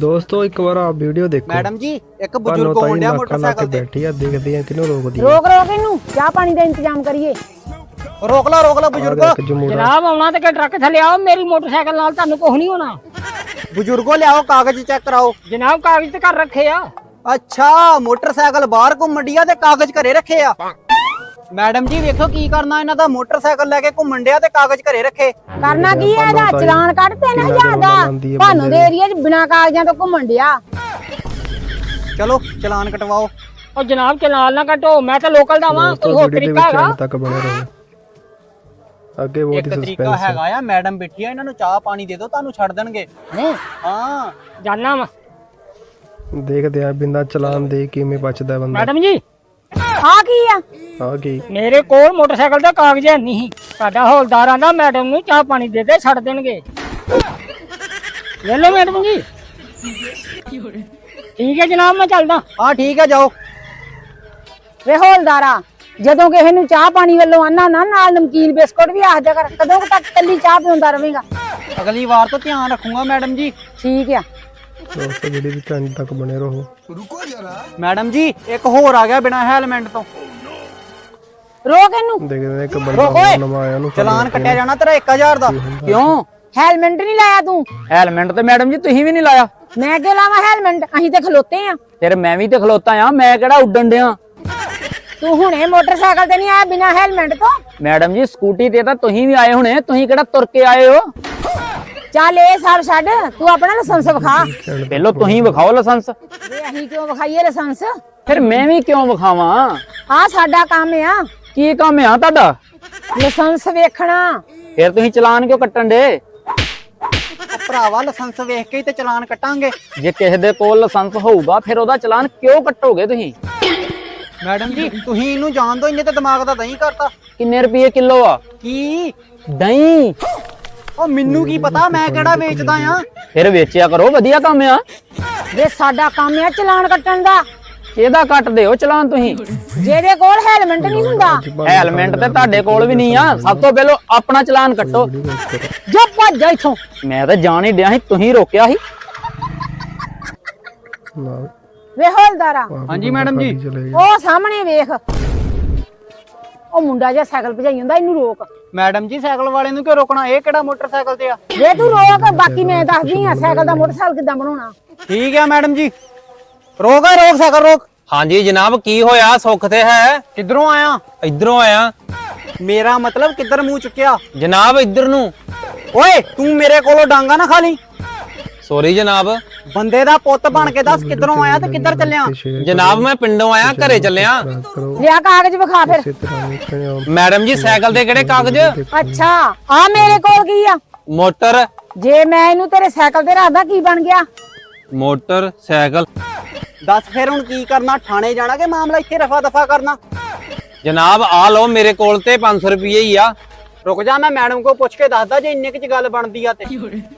ਦੋਸਤੋ ਇੱਕ ਵਾਰ ਆ ਵੀਡੀਓ ਦੇਖੋ। ਮੈਡਮ ਜੀ ਇੱਕ ਬਜ਼ੁਰਗ ਆਉਣ ਡਿਆ ਮੋਟਰਸਾਈਕਲ ਤੇ। ਬੈਠੀ ਆ ਦੇਖਦੇ ਆ ਕਿਹਨੂੰ ਰੋਕਦੀ ਆ। ਰੋਕ ਰੋਕ ਇਹਨੂੰ ਚਾਹ ਪਾਣੀ ਦਾ ਇੰਤਜ਼ਾਮ ਕਰੀਏ। ਰੋਕ ਲਾ ਰੋਕ ਲਾ ਬਜ਼ੁਰਗੋ। ਜਨਾਬ ਆਉਣਾ ਤੇ ਕਿ ਟਰੱਕ ਥੱਲੇ ਆਓ ਮੇਰੀ ਮੋਟਰਸਾਈਕਲ ਨਾਲ ਤੁਹਾਨੂੰ ਕੁਝ ਨਹੀਂ ਹੋਣਾ। ਬਜ਼ੁਰਗੋ ਲਿਆਓ ਕਾਗਜ਼ ਚੈੱਕ ਕਰਾਓ। ਜਨਾਬ ਕਾਗਜ਼ ਤੇ ਕਰ ਰੱਖੇ ਆ। ਅੱਛਾ ਮੋਟਰਸਾਈਕਲ ਬਾਹਰ ਘੁੰਮਣ ਡਿਆ ਤੇ ਕਾਗਜ਼ ਘਰੇ ਰੱਖੇ ਆ? ਮੈਡਮ ਜੀ ਵੇਖੋ ਕੀ ਕਰਨਾ ਇਹਨਾਂ ਦਾ ਮੋਟਰਸਾਈਕਲ ਲੈ ਕੇ ਘੁੰਮਣ ਡਿਆ ਤੇ ਕਾਗਜ਼ ਘਰੇ ਰੱਖੇ। ਕਰਨਾ ਕੀ ਹੈ ਇਹਦਾ ਚਲਾਨ ਕੱਢ ਤੇ ਨਾ ਜਾਂਦਾ ਬੰਦੇ ਦੇ ਏਰੀਆ 'ਚ ਬਿਨਾਂ ਕਾਗਜ਼ਾਂ ਤੋਂ ਘੁੰਮਣ ਡਿਆ। ਚਲੋ ਚਲਾਨ ਕਟਵਾਓ। ਉਹ ਜਨਾਬ ਚਲਾਨ ਨਾ ਕੱਟੋ ਮੈਂ ਤਾਂ ਲੋਕਲ ਦਾ ਵਾਂ ਕੋਈ ਹੋਰ ਤਰੀਕਾ ਹੈਗਾ? ਐਂਡ ਤੱਕ ਬਣੇ ਰਹੋ। ਅੱਗੇ ਬਹੁਤ ਇੱਕ ਹੀ ਤਰੀਕਾ ਸਸਪੈਂਸ ਹੈਗਾ ਆ ਮੈਡਮ ਬੈਠੀ ਆ ਇਹਨਾਂ ਨੂੰ ਚਾਹ ਪਾਣੀ ਦੇ ਦਿਓ ਤੁਹਾਨੂੰ ਛੱਡ ਦੇਣਗੇ। ਹਾਂ। ਜਾਨਾ ਵਾ। ਦੇਖਦੇ ਆ ਬਿੰਦਾ ਚਲਾਨ ਦੇ ਕਿਵੇਂ ਬਚਦਾ ਬੰਦਾ। ਮੈਡਮ ਜੀ ਆ ਕੀ ਆ? ਆ ਕੀ ਮੇਰੇ ਕੋਲ ਮੋਟਰਸਾਈਕਲ ਦਾ ਕਾਗਜ਼ ਹੈ ਨਹੀਂ। ਸਾਡਾ ਹੌਲਦਾਰ ਆਂਦਾ ਮੈਡਮ ਨੂੰ ਚਾਹ ਪਾਣੀ ਦੇ ਦੇ ਛੱਡ ਦੇਣਗੇ। ਲੈ ਲਓ ਮੈਡਮ ਜੀ। ਠੀਕ ਹੈ ਜਨਾਬ ਮੈਂ ਚੱਲਦਾ। ਹਾਂ ਠੀਕ ਹੈ ਜਾਓ। ਵੇ ਹੌਲਦਾਰਾ ਜਦੋਂ ਕਿਸੇ ਨੂੰ ਚਾਹ ਪਾਣੀ ਵੱਲੋਂ ਆਨਾ ਨਾ ਨਾਲ ਨਮਕੀਨ ਬਿਸਕੁਟ ਵੀ ਆਖ ਦਿਆ ਕਰ। ਕਦੋਂ ਕੁ ਤੱਕ ਕੱਲੀ ਚਾਹ ਪੀਉਂਦਾ ਰਵੇਂਗਾ ਅਗਲੀ ਵਾਰ ਤੋਂ ਧਿਆਨ ਰੱਖੂੰਗਾ ਮੈਡਮ ਜੀ। ਠੀਕ ਆ। ਦੋਸਤੋ ਵੀਡੀਓ ਦੇ ਐਂਡ ਤੱਕ ਬਣੇ ਰਹੋ। ਮੈਡਮ ਜੀ ਇੱਕ ਹੋਰ ਆ ਗਿਆ ਬਿਨਾ ਹੈਲਮਟ ਤੋਂ। ਰੋਕ ਇਹਨੂੰ। ਦੇਖਦੇ ਆ ਇੱਕ ਬੰਦਾ ਰੋਕ ਓਏ। ਨਵਾਂ ਆਇਆ ਉਹਨੂੰ ਫੜ ਚਲਾਨ ਕੱਟਿਆ ਜਾਣਾ ਤੇਰਾ 1000 ਦਾ। ਕਿਉਂ? ਹੈਲਮਟ ਨਹੀਂ ਲਾਇਆ ਤੂੰ। ਹੈਲਮਟ ਤੇ ਮੈਡਮ ਜੀ ਤੁਸੀਂ ਵੀ ਨਹੀਂ ਲਾਇਆ। ਮੈਂ ਕਿਉਂ ਲਾਵਾਂ ਹੈਲਮਟ ਅਸੀਂ ਤੇ ਖਲੋਤੇ ਆ। ਫਿਰ ਮੈਂ ਵੀ ਤੇ ਖਲੋਤਾ ਆ ਮੈਂ ਕਿਹੜਾ ਉੱਡਣ ਡਿਆ? ਤੂੰ ਹੁਣੇ ਮੋਟਰਸਾਈਕਲ ਤੇ ਨਹੀਂ ਆਇਆ ਬਿਨਾਂ ਹੈਲਮਟ ਤੋਂ? ਮੈਡਮ ਜੀ ਸਕੂਟੀ ਤੇ ਤਾਂ ਤੁਸੀਂ ਵੀ ਆਏ ਹੋਣੇ ਤੁਸੀਂ ਕਿਹੜਾ ਤੁਰ ਕੇ ਆਏ ਹੋ? ਚੱਲ ਇਹ ਸਭ ਛੱਡ ਤੂੰ ਆਪਣਾ ਲਾਇਸੈਂਸ ਵਿਖਾ। ਪਹਿਲਾਂ ਤੁਸੀਂ ਵਿਖਾਓ ਲਾਇਸੈਂਸ। ਵੇ ਅਸੀਂ ਕਿਉਂ ਵਿਖਾਈਏ ਲਾਇਸੈਂਸ? ਫਿਰ ਮੈਂ ਵੀ ਕਿਉਂ ਵਿਖਾਵਾਂ? ਆ ਸਾਡਾ ਕੰਮ ਆ। ਕੀ ਕੰਮ ਆ ਤੁਹਾਡਾ? ਲਾਇਸੈਂਸ ਵੇਖਣਾ। ਫਿਰ ਤੁਸੀਂ ਚਲਾਨ ਕਿਉਂ ਕੱਟਣ ਦੇ? ਭਰਾਵਾ ਲਾਇਸੈਂਸ ਵੇਖ ਕੇ ਹੀ ਤੇ ਚਲਾਨ ਕੱਟਾਂਗੇ। ਜੇ ਕਿਸੇ ਦੇ ਕੋਲ ਲਾਇਸੈਂਸ ਹੋਊਗਾ ਫਿਰ ਉਹਦਾ ਚਲਾਨ ਕਿਉਂ ਕੱਟੋਗੇ ਤੁਸੀਂ? ਮੈਡਮ ਜੀ ਤੁਸੀਂ ਇਹਨੂੰ ਜਾਣ ਦੋ ਇੰਨੇ ਤੇ ਦਿਮਾਗ ਦਾ ਦਹੀਂ ਕਰਤਾ। ਕਿੰਨੇ ਰੁਪਏ ਕਿਲੋ ਆ? ਕੀ? ਦਹੀਂ? ਉਹ ਮੈਨੂੰ ਕੀ ਪਤਾ ਮੈਂ ਕਿਹੜਾ ਵੇਚਦਾ ਆ ਫਿਰ ਵੇਚਿਆ ਕਰੋ ਵਧੀਆ ਕੰਮ ਆ। ਵੇ ਸਾਡਾ ਕੰਮ ਆ ਚਲਾਨ ਕੱਟਣ ਦਾ। ਇਹਦਾ ਕੱਟ ਦਿਓ ਚਲਾਨ ਤੁਸੀਂ? ਜਿਹਦੇ ਕੋਲ ਹੈਲਮਟ ਨਹੀਂ ਹੁੰਦਾ। ਹੈਲਮਟ ਤੇ ਤੁਹਾਡੇ ਕੋਲ ਵੀ ਨਹੀਂ ਆ। ਸਭ ਤੋਂ ਪਹਿਲਾਂ ਆਪਣਾ ਚਲਾਨ ਕੱਟੋ। ਜੋ ਭੱਜ ਜਾ ਇਥੋਂ। ਮੈਂ ਤਾਂ ਜਾਣ ਹੀ ਡਿਆ ਸੀ ਤੁਸੀਂ ਰੋਕਿਆ ਸੀ। ਵੇ ਹੌਲਦਾਰਾ। ਹਾਂਜੀ ਮੈਡਮ ਜੀ। ਉਹ ਸਾਹਮਣੇ ਵੇਖ। ਉਹ ਮੁੰਡਾ ਜਿਹਾ ਸਾਈਕਲ ਭਜਾਈ ਹੁੰਦਾ ਇਹਨੂੰ ਰੋਕ। ਮੈਡਮ ਜੀ ਸਾਈਕਲ ਵਾਲੇ ਨੂੰ ਕਿਉਂ ਰੋਕਣਾ? ਇਹ ਕਿਹੜਾ ਮੋਟਰਸਾਈਕਲ ਤੇ ਆ? ਵੇ ਤੂੰ ਰੋਕ ਬਾਕੀ ਮੈਂ ਦੱਸਦੀ ਆ ਸਾਈਕਲ ਦਾ ਮੋਟਰਸਾਈਕਲ ਕਿੱਦਾਂ ਬਣਾਉਣਾ। ਠੀਕ ਆ ਮੈਡਮ ਜੀ। ਰੋਕ ਆ ਰੋਕ ਸਾਈਕਲ ਰੋਕ। ਹਾਂਜੀ ਜਨਾਬ ਕੀ ਹੋਇਆ? ਸੁੱਖ ਤੇ ਹੈ? ਕਿੱਧਰੋਂ ਆਇਆ? ਇਧਰੋਂ ਆਇਆ। ਮੇਰਾ ਮਤਲਬ ਕਿੱਧਰ ਮੂੰਹ ਚੁੱਕਿਆ? ਜਨਾਬ ਇੱਧਰ ਨੂੰ। ਓਏ ਤੂੰ ਮੇਰੇ ਕੋਲੋਂ ਡਾਂਗਾ ਨਾ ਖਾ ਲਈ। ਸੋਰੀ ਜਨਾਬ। ਬੰਦੇ ਦਾ ਪੁੱਤ ਬਣ ਕੇ ਦੱਸ ਕਿੱਧਰੋਂ ਆਇਆ ਤੇ ਕਿੱਧਰ ਚੱਲਿਆ? ਜਨਾਬ ਮੈਂ ਪਿੰਡੋਂ ਆਇਆ ਘਰੇ ਚੱਲਿਆ। ਲਿਆ ਕਾਗਜ਼ ਵਿਖਾ ਫਿਰ। ਮੈਡਮ ਜੀ ਸਾਈਕਲ ਦੇ ਕਿਹੜੇ ਕਾਗਜ਼? ਅੱਛਾ ਆ ਮੇਰੇ ਕੋਲ ਕੀ ਆ? ਮੋਟਰ। ਜੇ ਮੈਂ ਇਹਨੂੰ ਤੇਰੇ ਸਾਈਕਲ ਤੇ ਰੱਖਦਾ ਕੀ ਬਣ ਗਿਆ? Motorcycle. ਦੱਸ ਫਿਰ ਹੁਣ ਕੀ ਕਰਨਾ? ਥਾਣੇ ਜਾਣਾ ਕਿ ਮਾਮਲਾ ਇੱਥੇ ਰਫਾ ਦਫਾ ਕਰਨਾ? ਜਨਾਬ ਆ ਲਓ ਮੇਰੇ ਕੋਲ ਤੇ 500 ਰੁਪਏ ਹੀ ਆ। ਰੁਕ ਜਾ ਮੈਂ ਮੈਡਮ ਕੋ ਪੁੱਛ ਕੇ ਦੱਸਦਾ ਜੇ ਇੰਨੇ ਕੁ ਚ ਗੱਲ ਬਣਦੀ ਆ ਤੇ।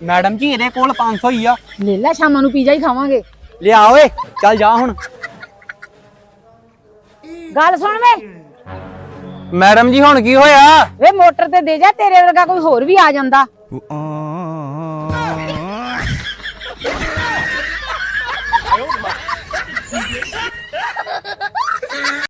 ਮੈਡਮ ਜੀ ਇਹਦੇ ਕੋਲ 500 ਹੀ ਆ। ਲੈ ਲੈ ਸ਼ਾਮਾਂ ਨੂੰ ਪੀਜ਼ਾ ਹੀ ਖਾਵਾਂਗੇ। ਲਿਆ ਓਏ ਚੱਲ ਜਾ ਹੁਣ। ਗੱਲ ਸੁਣ ਵੇ। ਮੈਡਮ ਜੀ ਹੁਣ ਕੀ ਹੋਇਆ? ਵੇ ਮੋਟਰ ਤੇ ਦੇ ਜਾ ਤੇਰੇ ਵਰਗਾ ਕੋਈ ਹੋਰ ਵੀ ਆ ਜਾਂਦਾ।